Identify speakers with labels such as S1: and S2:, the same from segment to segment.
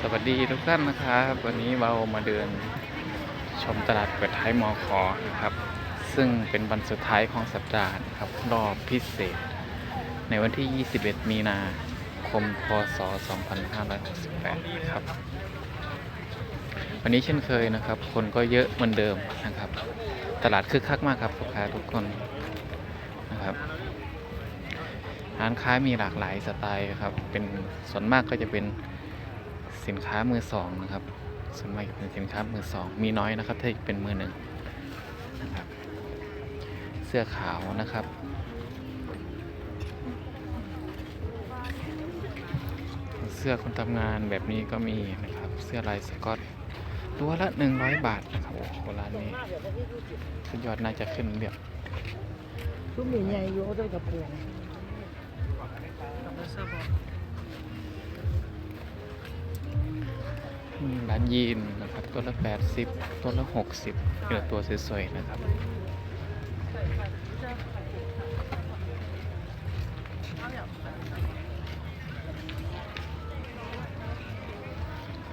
S1: สวัสดีทุกท่านนะครับ วันนี้เรามาเดินชมตลาดเปิดท้ายมอคอนะครับ ซึ่งเป็นวันสุดท้ายของสัปดาห์นะครับรอบพิเศษ ในวันที่ 21 มีนาคม พศ 2568ครับ วันนี้เช่นเคยนะครับ คนก็เยอะเหมือนเดิมนะครับ ตลาดคึกคักมากครับลูกค้าทุกคนนะครับ ร้านค้ามีหลากหลายสไตล์ครับ เป็นส่วนมากก็จะเป็นสินค้ามือสองนะครับ ส่วนมากจะเป็นสินค้ามือสอง มีน้อยนะครับถ้าเป็นมือหนึ่งนะครับ เสื้อขาวนะครับ เสื้อคนทำงานแบบนี้ก็มีนะครับ เสื้อลายสกอตตัวละ 100 บาทนะครับโอ้โหร้านนี้สุดยอดน่าจะขึ้นเรียบ
S2: ทุกหมิ่นใหญ่อยู่เอาด้วยกั
S1: ร้านยีนนะครับ ตัวละ 80 ตัวละ 60เหลือตัวสวยๆนะครับ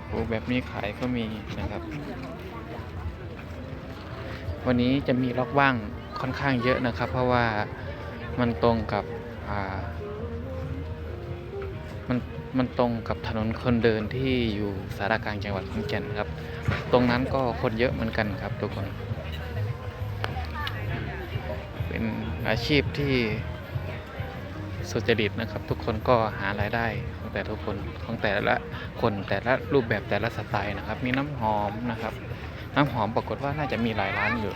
S1: โอ้แบบนี้ขายก็มีนะครับ วันนี้จะมีล็อกว่างค่อนข้างเยอะนะครับ เพราะว่ามันตรงกับอ่า มันมันตรงกับถนนคนเดินที่อยู่สารกลางจังหวัดขอนแก่นครับ ตรงนั้นก็คนเยอะเหมือนกันครับทุกคน เป็นอาชีพที่สุจริตนะครับ ทุกคนก็หารายได้ของแต่ทุกคนของแต่ละคนแต่ละรูปแบบแต่ละสไตล์นะครับ มีน้ำหอมนะครับ น้ำหอมปรากฏว่าน่าจะมีหลายร้านอยู่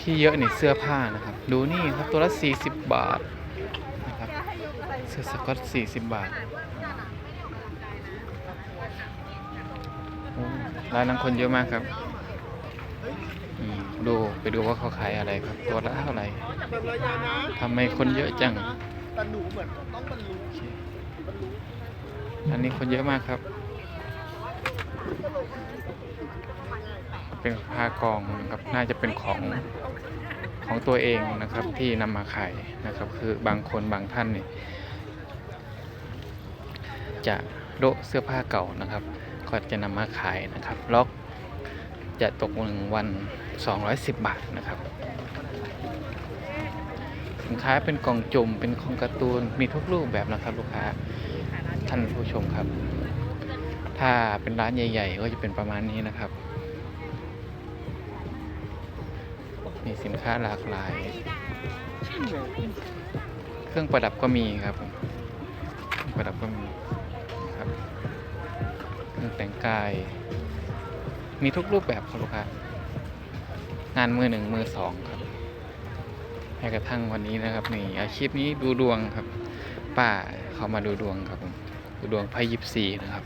S1: ที่เยอะนี่เสื้อผ้านะครับ ดูนี่ครับตัวละ 40 บาท เสื้อสก๊อต40บบาทร้านนั้นคนเยอะมากครับดูไปดูว่าเขาขายอะไรครับ ตัวละเท่าไหร่ทำไมคนเยอะจัง
S2: อัน
S1: นี้คนเยอะมากครับ เป็นผ้ากองนะครับน่าจะเป็นของของตัวเองนะครับที่นำมาขายนะครับ คือบางคนบางท่านเนี่ย จะโละเสื้อผ้าเก่านะครับก็จะนำมาขายนะครับ ล็อกจะตกหนึ่งวัน 210 บาทนะครับ สินค้าเป็นกล่องจุ่มเป็นของการ์ตูนมีทุกรูปแบบนะครับลูกค้าท่านผู้ชมครับ ถ้าเป็นร้านใหญ่ ๆ ก็จะเป็นประมาณนี้นะครับ มีสินค้าหลากหลาย เครื่องประดับก็มีครับเครื่องประดับก็มี กาย มีทุกรูปแบบครับลูกค้างานมือหนึ่งมือสองครับแม้กระทั่งวันนี้นะครับนี่อาชีพนี้ดูดวงครับ ป้าเขามาดูดวงครับผมดูดวงไพ่ยิปซีนะครับ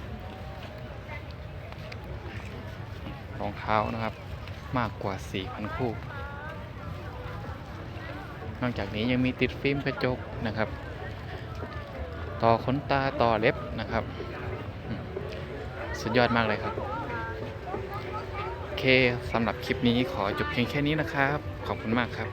S1: รองเท้านะครับมากกว่า 4,000 คู่ นอกจากนี้ยังมีติดฟิล์มกระจกนะครับ ต่อขนตาต่อเล็บนะครับ สุดยอดมากเลยครับ โอเคสำหรับคลิปนี้ขอจบเพียงแค่นี้นะครับ ขอบคุณมากครับ